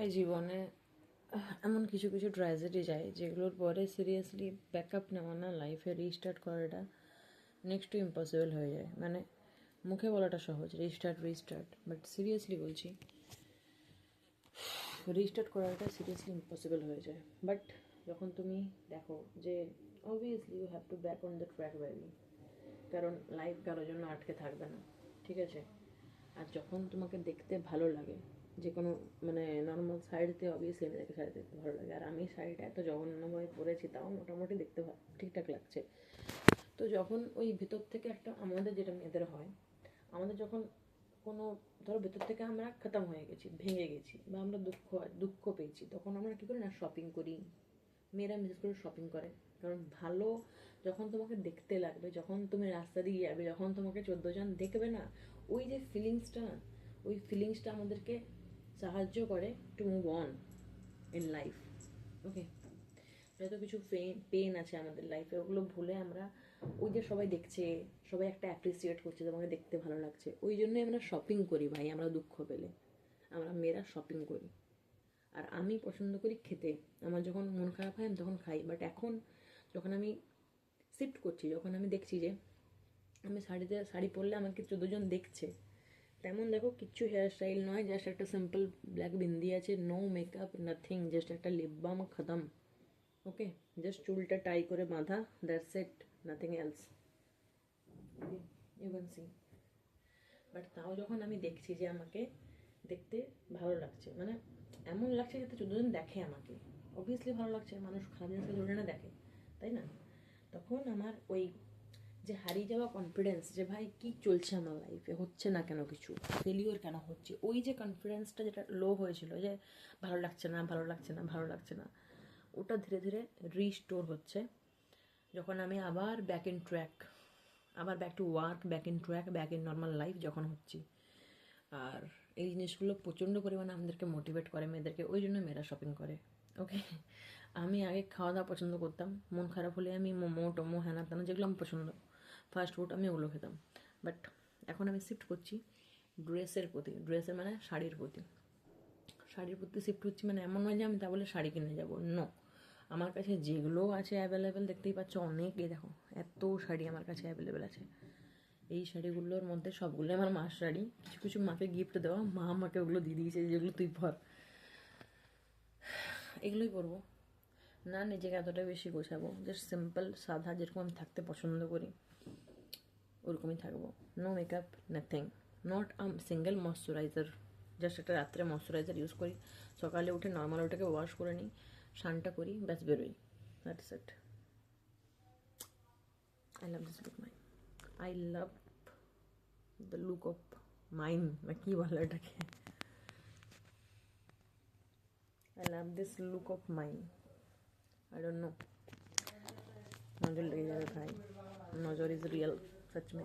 ভাই জীবনে এমন কিছু কিছু ট্র্যাজেডি যায় যেগুলোর পরে সিরিয়াসলি ব্যাকআপ নেওয়া না লাইফে রিস্টার্ট করাটা নেক্সট টু ইম্পসিবল হয়ে যায়। মানে মুখে বলাটা সহজ রিস্টার্ট রিস্টার্ট বাট সিরিয়াসলি বলছি রিস্টার্ট করাটা সিরিয়াসলি ইম্পসিবল হয়ে যায়। বাট যখন তুমি দেখো যে obviously you have to back on the track baby কারণ লাইফ কারোর জন্য আটকে থাকবে না, ঠিক আছে? আর যখন তোমাকে দেখতে ভালো লাগে যে কোনো মানে নর্মাল শাড়িতে অবভিয়াসলি মেয়েদেরকে শাড়ি দেখতে ভালো লাগে। আর আমি শাড়িটা এত জঘন্যভাবে পরেছি, তাও মোটামুটি দেখতে ঠিকঠাক লাগছে। তো যখন ওই ভেতর থেকে একটা আমাদের যেটা মেয়েদের হয়, আমাদের যখন কোনো, ধরো ভেতর থেকে আমরা খতম হয়ে গেছি, ভেঙে গেছি বা আমরা দুঃখ দুঃখ পেয়েছি, তখন আমরা কী করি না শপিং করি। মেয়েরা বিশেষ করে শপিং করে। কারণ ভালো যখন তোমাকে দেখতে লাগবে, যখন তুমি রাস্তা দিয়ে যাবে, যখন তোমাকে চোদ্দ জন দেখবে না, ওই যে ফিলিংসটা না, ওই ফিলিংসটা আমাদেরকে সাহায্য করে to move on in life okay যত কিছু পেন আছে আমাদের লাইফে ওগুলো ভুলে আমরা ওই যে সবাই দেখছে, সবাই একটা অ্যাপ্রিসিয়েট করছে তোমাকে দেখতে ভালো লাগছে। ওই জন্যই আমরা শপিং করি ভাই, আমরা দুঃখ পেলে। আমরা মেয়েরা শপিং করি। আর আমি পছন্দ করি খেতে। আমার যখন মন খারাপ হয়, আমি তখন খাই। বাট এখন যখন আমি শিফট করছি, যখন আমি দেখছি যে আমি শাড়িতে, শাড়ি পরলে আমাকে চোদ্দোজন দেখছে তেমন দেখো কিচ্ছু হেয়ার স্টাইল নয় জাস্ট একটা সিম্পল ব্ল্যাক বিন্দি আছে নো মেকআপ নাথিং জাস্ট একটা লিপ বাম খতম ওকে জাস্ট চুলটা টাই করে বাঁধা that's it nothing else you see but তাও যখন আমি দেখছি যে আমাকে দেখতে ভালো লাগছে মানে এমন লাগছে যাতে চোদ্দজন দেখে আমাকে অবভিয়াসলি ভালো লাগছে, মানুষ খারাপ জিনিসকে না দেখে, তাই না? তখন আমার ওই যে হারিয়ে যাওয়া কনফিডেন্স যে ভাই কি চলছে আমার লাইফে হচ্ছে না কেন কিছু? ফেলিওর কেন হচ্ছে? ওই যে কনফিডেন্সটা যেটা লো হয়েছিল যে ভালো লাগছে না, ভালো লাগছে না, ভালো লাগছে না, ওটা ধীরে ধীরে রিস্টোর হচ্ছে। যখন আমি আবার ব্যাক ইন ট্র্যাক আবার back to work back in track back in normal life যখন হচ্ছি, আর এই জিনিসগুলো প্রচণ্ড পরিমাণে আমাদেরকে মোটিভেট করে, মেয়েদেরকে, ওই জন্য মেয়েরা শপিং করে ওকে আমি আগে খাওয়া দাওয়া পছন্দ করতাম, মন খারাপ হলে আমি মোমো, টোমো হ্যানা তেনা যেগুলো আমার পছন্দ। ফাস্ট ফুড আমি ওগুলো খেতাম। বাট এখন আমি শিফট করছি ড্রেসের প্রতি। ড্রেসের মানে শাড়ির প্রতি। শাড়ির প্রতি শিফট হচ্ছি মানে এমন নয় যে আমি তা বলে শাড়ি কিনে যাব। নো আমার কাছে যেগুলো আছে অ্যাভেলেবেল দেখতেই পাচ্ছ অনেক। এই দেখো, এত শাড়ি আমার কাছে অ্যাভেলেবেল আছে। এই শাড়িগুলোর মধ্যে সবগুলো আমার মার শাড়ি। কিছু কিছু মাকে গিফট দেওয়া। মা আমাকে ওগুলো দিয়ে দিয়েছে, যেগুলো তুই পর। এগুলোই পরবো। না নিজেকে এতটা বেশি গোছাবো জাস্ট সিম্পল সাদা যেরকম আমি থাকতে পছন্দ করি, ওরকমই থাকব। No makeup nothing not um single moisturiser just একটা রাত্রে ময়শ্চারাইজার ইউজ করি। সকালে উঠে নর্মাল ওটাকে ওয়াশ করে নিই, স্নানটা করি, ব্যাস বেরোই। That's it I love this look mine I love the look of mine না কী বলে এটাকে I love this look of mine I don't know নজর লেগে যাবে ভাই নজর ইজ রিয়েল সচ में।